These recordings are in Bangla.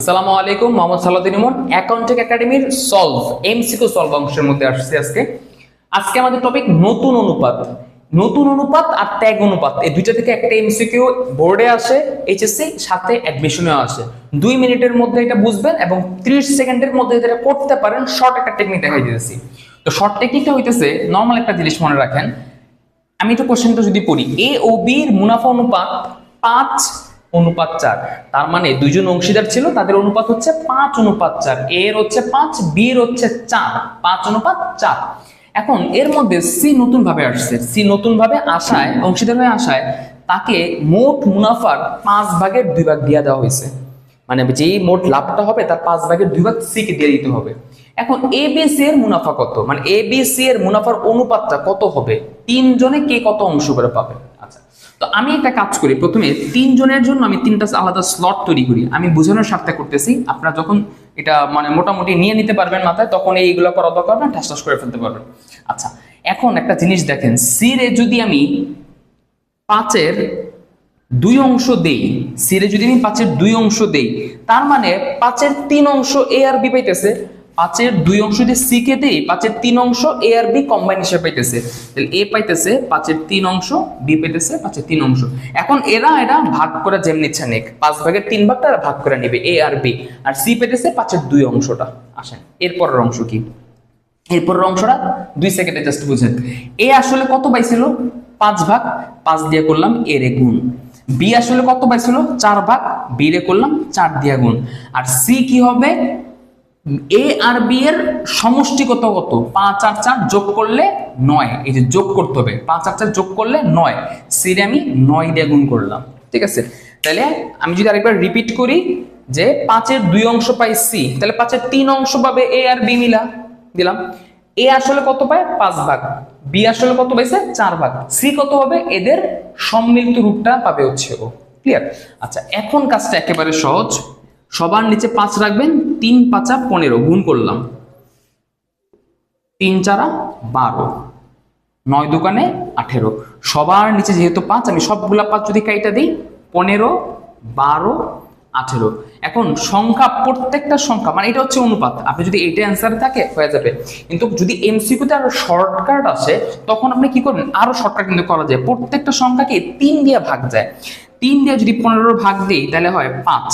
আসসালামু আলাইকুম, মোহাম্মদ সালাউদ্দিন ইমন অ্যাকাউন্টিং একাডেমির সলভ এমসিকিউ সলভ অংশের মধ্যে আসছে আজকে। আজকে আমাদের টপিক নতুন অনুপাত। নতুন অনুপাত আর ত্যাগ অনুপাত। এই দুইটা থেকে একটা এমসিকিউ বোর্ডে আসে এইচএসসি সাথে অ্যাডমিশনেও আসে। দুই মিনিটের মধ্যে এটা বুঝবেন এবং 30 সেকেন্ডের মধ্যে এটা করতে পারেন শর্ট একটা টেকনিক দেখাই দিয়েছি তো শর্ট টেকনিকটা হইতেছে নর্মাল একটা জিনিস মনে রাখেন। আমি একটু কোশ্চেনটা যদি পড়ি। এ ও বির মুনাফা অনুপাত পাঁচ অনুপাত চার। তার মানে দুইজন অংশীদার ছিল, তাদের অনুপাত হচ্ছে পাঁচ অনুপাত চার। এর হচ্ছে পাঁচ, বির হচ্ছে চার। পাঁচ অনুপাত চার। এখন এর মধ্যে সি নতুন ভাবে আসছে। সি নতুন ভাবে আসায়, অংশীদার হয়ে আসায়, তাকে মোট মুনাফার পাঁচ ভাগের দুই ভাগ দিয়ে দেওয়া হয়েছে। মানে যেই মোট লাভটা হবে, তার পাঁচ ভাগের দুই ভাগ সি কে দিয়ে দিতে হবে। এখন এ, বি, সি এর মুনাফা কত? মানে এ, বি, সি এর মুনাফার অনুপাতটা কত হবে? তিনজনে কে কত অংশ করে পাবে? তো আমি একটা কাজ করি, প্রথমে তিনজনের জন্য আমি তিনটা আলাদা স্লট তৈরি করি। আমি বোঝানোর স্বার্থে করতেছি, আপনারা যখন এটা মানে মোটামুটি নিয়ে নিতে পারবেন মাথায়, তখন এইগুলো করা দরকার না ঠাস ঠাস করে ফেলতে পারবেন। আচ্ছা এখন একটা জিনিস দেখেন সি রে যদি আমি পাঁচের দুই অংশ দেই, সিরে যদি আমি পাঁচের দুই অংশ দেই, তার মানে পাঁচের তিন অংশ এ আর বি পাইতেছে পাঁচের দুই অংশ যদি সি কে দেই, পাঁচের তিন অংশ এ আর বি কম্বাইন হিসেবে পাইতেছে। তাহলে এ পাইতেছে, পাঁচের তিন অংশ বি পাইতেছে, পাঁচের তিন অংশ। এখন এরা এরা ভাগ করে যেমনি ইচ্ছা নেক, পাঁচ ভাগের তিন ভাগটা এরা ভাগ করে নেবে এ আর বি আর সি পেতেছে পাঁচের দুই অংশটা। আসেন এরপরের অংশ কি? এরপরের অংশটা, দুই সেকেন্ডে জাস্ট বুঝেন। এ আসলে কত পাইছিল? পাঁচ ভাগ, পাঁচ দিয়ে করলাম এ রে গুণ। বি আসলে কত পাইছিল? চার ভাগ বি রে করলাম চার দিয়া গুণ। আর সি কি হবে? এ আর বি এর সমষ্টি কত পাঁচ আর চার যোগ করলে নয়। এই যে যোগ করতে হবে, পাঁচ আর চার যোগ করলে নয়। সি রে আমি নয় দিয়ে গুণ করলাম, ঠিক আছে? তাহলে আমি যদি আরেকবার রিপিট করি যে পাঁচের দুই অংশ পাই সি তাহলে পাঁচের তিন অংশ পাবে এ আর বি মিলা, দিলাম। এ আসলে কত পায়? পাঁচ ভাগ। বি আসলে কত পাইছে? চার ভাগ। সি কত হবে? এদের সম্মিলিত রূপটা পাবে হচ্ছে ও। ক্লিয়ার আচ্ছা এখন কাজটা একেবারে সহজ। সবার নিচে পাঁচ রাখবেন, তিন পাঁচা পনেরো, গুণ করলাম। তিন চারা বারো, নয় দোকানে আঠেরো। সবার নিচে যেহেতু পাঁচ, আমি সবগুলা পাঁচ যদি কাইটা দিই, পনেরো, বারো, আঠেরো। এখন সংখ্যা, প্রত্যেকটা সংখ্যা মানে এটা হচ্ছে অনুপাত। আপনি যদি এইটা অ্যান্সার থাকে, হয়ে যাবে। কিন্তু যদি এমসিকিউতে আরও শর্টকাট আসে, তখন আপনি কি করবেন? আরও শর্টকাট কিন্তু করা যায়। প্রত্যেকটা সংখ্যাকে তিন দিয়ে ভাগ যায়। তিন দিয়ে যদি পনেরো ভাগ দিই, তাহলে হয় পাঁচ।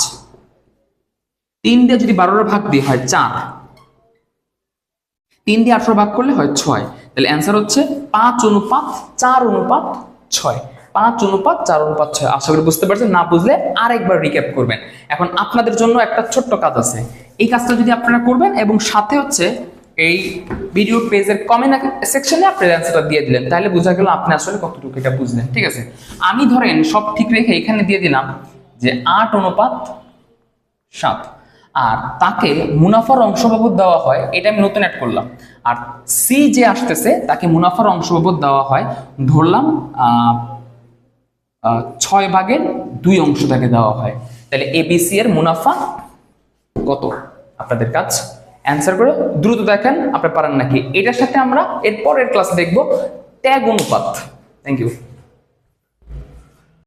তিন দিয়ে যদি বারোর ভাগ দিই হয় চার। তিন দিয়ে আঠারো ভাগ করলে হয় ছয়। তাহলে অ্যান্সার হচ্ছে পাঁচ অনুপাত চার অনুপাত ছয়। পাঁচ অনুপাত চার অনুপাত ছয়। আশা করি বুঝতে পারছেন? না বুঝলে আরেকবার রিক্যাপ করবেন। এখন আপনাদের জন্য একটা ছোট্ট কাজ আছে। এই কাজটা যদি আপনারা করবেন এবং সাথে হচ্ছে এই ভিডিও পেজের কমেন্ট সেকশনে আপনি অ্যান্সারটা দিয়ে দিলেন, তাহলে বোঝা গেল আপনি আসলে কতটুকু এটা বুঝলেন। ঠিক আছে? আমি ধরেন সব ঠিক রেখে এখানে দিয়ে দিলাম যে আট অনুপাত সাত। আর তাকে মুনাফার অংশ বাবদ দেওয়া হয়, এটা আমি নতুন অ্যাড করলাম। আর সি যে আসতেছে, তাকে মুনাফার অংশ বাবদ দেওয়া হয়, ধরলাম ছয় ভাগের দুই অংশ তাকে দেওয়া হয়। তাহলে এবিসি এর মুনাফা কত? আপনাদের কাজ অ্যান্সার করে দ্রুত দেখেন আপনি পারেন নাকি? এটার সাথে আমরা এর পরের ক্লাস দেখব ট্যাগ অনুপাত। Thank you